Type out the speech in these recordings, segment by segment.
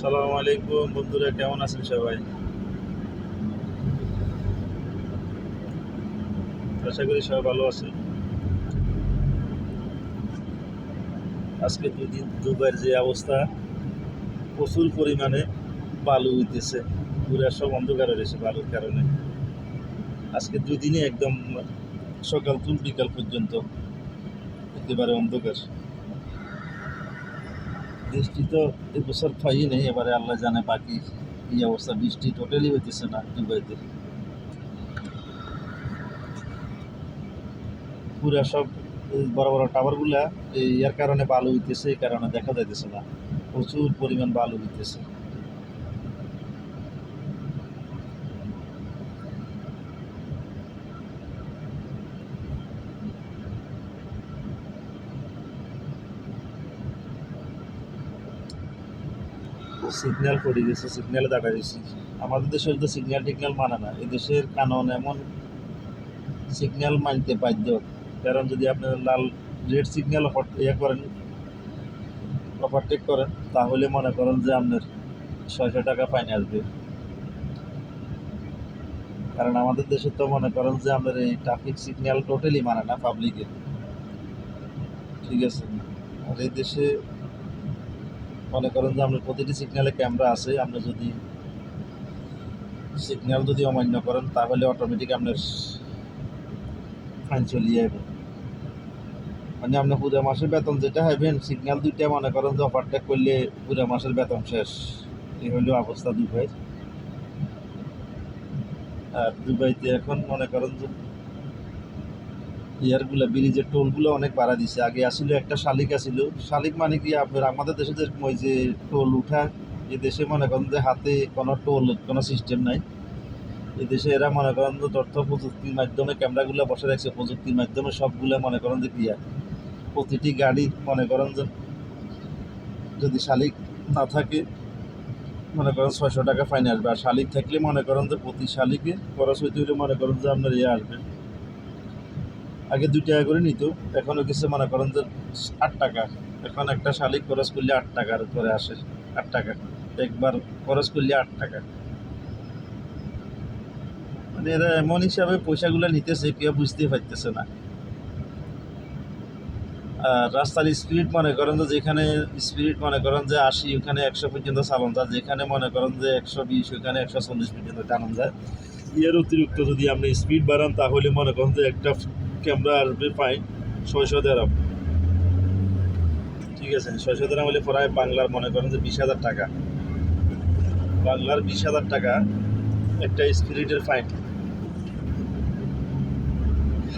সালাম আলাইকুম বন্ধুরা, কেমন আছেন সবাই? আশা করি সবাই ভালো আছেন। আজকে দুই দিন দুবার যে অবস্থা, প্রচুর পরিমাণে বালু হইতেছে পুরা সব অন্ধকার রয়েছে বালুর কারণে। আজকে দুই দিনে একদম সকাল তুল বিকাল পর্যন্ত একেবারে অন্ধকার। বৃষ্টি তো এবছর ক্ষয়ই নেই, এবারে আল্লাহ জানে বাকি এই অবস্থা। বৃষ্টি টোটালি হইতেছে না দুবাইতে। পুরা সব বড় বড় টাওয়ারগুলা এর কারণে বালু হইতেছে, এই কারণে দেখা যাইতেছে না। প্রচুর পরিমাণ বালু হইতেছে। সিগন্যাল পড়ে গেছে সিগন্যালে দাঁড়া গেছি আমাদের দেশের তো সিগন্যাল টিগন্যাল মানে না। এই দেশের কানন এমন সিগন্যাল মানতে বাধ্য। কারণ যদি আপনার লাল রেড সিগন্যাল ইয়ে করেন ওভারটেক করেন, তাহলে মনে করেন যে আপনার ছয়শো টাকা ফাইন আসবে। কারণ আমাদের দেশে তো মনে করেন যে আপনার এই ট্রাফিক সিগন্যাল টোটালি মানে না পাবলিকের ঠিক আছে? আর এই দেশে মনে করেন যে আপনার প্রতিটি সিগন্যালে ক্যামেরা আছে আপনি যদি সিগন্যাল যদি অমান্য করেন, তাহলে অটোমেটিক আপনার ফাইন চলিয়ে যাবে মানে আপনি পুরো মাসের বেতন যেটা হবেন সিগন্যাল দুইটা মনে করেন যে ওভারটেক করলে পুরো মাসের বেতন শেষ। এই হলো অবস্থা দুবাই আর দুবাইতে এখন মনে করেন যে ইয়ারগুলো, ব্রিজের টোলগুলো অনেক বাড়া দিছে। আগে আসলে একটা শালিক আছিল শালিক মানে কি? আপনার আমাদের দেশে যে ওই যে টোল উঠা, এ দেশে মনে করেন যে হাতে কোনো টোল, কোনো সিস্টেম নাই। এ দেশে এরা মনে করেন যে তথ্য প্রযুক্তির মাধ্যমে ক্যামেরাগুলো বসে রাখছে। প্রযুক্তির মাধ্যমে সবগুলো মনে করেন যে ক্রিয়া প্রতিটি গাড়ি মনে করেন যে যদি শালিক না থাকে, মনে করেন ছয়শো টাকা ফাইন আসবে। আর শালিক থাকলে মনে করেন যে প্রতি শালিকে খরচ হইতে হলে মনে করেন যে আপনার ইয়ে আসবে। আগে দুই টাকা করে নিত এখনও কিছু মনে করেন যে আট টাকা। এখন একটা শালিক খরচ করলে আট টাকার করে আসে, আট টাকা। একবার খরচ করলে আট টাকা। মানে এরা এমন হিসাবে পয়সাগুলো নিতেছে কেউ বুঝতেই পারতেছে না। আর রাস্তার স্পিড মনে করেন যে যেখানে স্পিড মনে করেন যে আশি, ওখানে একশো পর্যন্ত চালান যায়। যেখানে মনে করেন যে একশো বিশ, ওখানে একশো চল্লিশ পর্যন্ত টানান যায়। এর অতিরিক্ত যদি আপনি স্পিড বাড়ান, তাহলে মনে করেন যে একটা ক্যামেরা আসবে ফাইন ছয়শো দেড়াম ঠিক আছে ছয়শো দেড়াম হলে প্রায় বাংলার মনে করেন যে বিশ হাজার টাকা। বাংলার বিশ হাজার টাকা একটা স্পিরিটের ফাইন।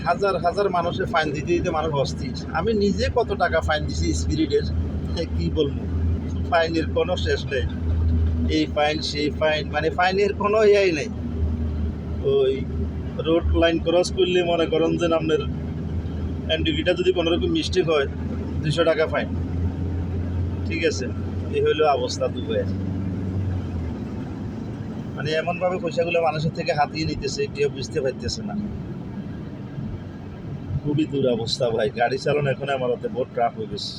হাজার হাজার মানুষের ফাইন দিতে দিতে মানুষ অস্থির। আমি নিজে কত টাকা ফাইন দিছি স্পিরিটের কি বলব? ফাইনের কোনো শেষ নেই। এই ফাইন, সেই ফাইন মানে ফাইনের কোনো ইয়াই নেই। ওই রোড লাইন ক্রস করলে মনে করেন যে আপনার এনডিভিটা যদি কোনো রকম মিস্টেক হয় দুশো টাকা ফাইন ঠিক আছে, এই হইল অবস্থা দুবাইয়ের। মানে এমনভাবে পয়সাগুলো মানুষের থেকে হাতিয়ে নিতেছে, কেউ বুঝতে পারতেছে না। খুবই দূর অবস্থা ভাই, গাড়ি চালানো এখন আমার হাতে বহুত ট্রাফ হয়ে গেছে।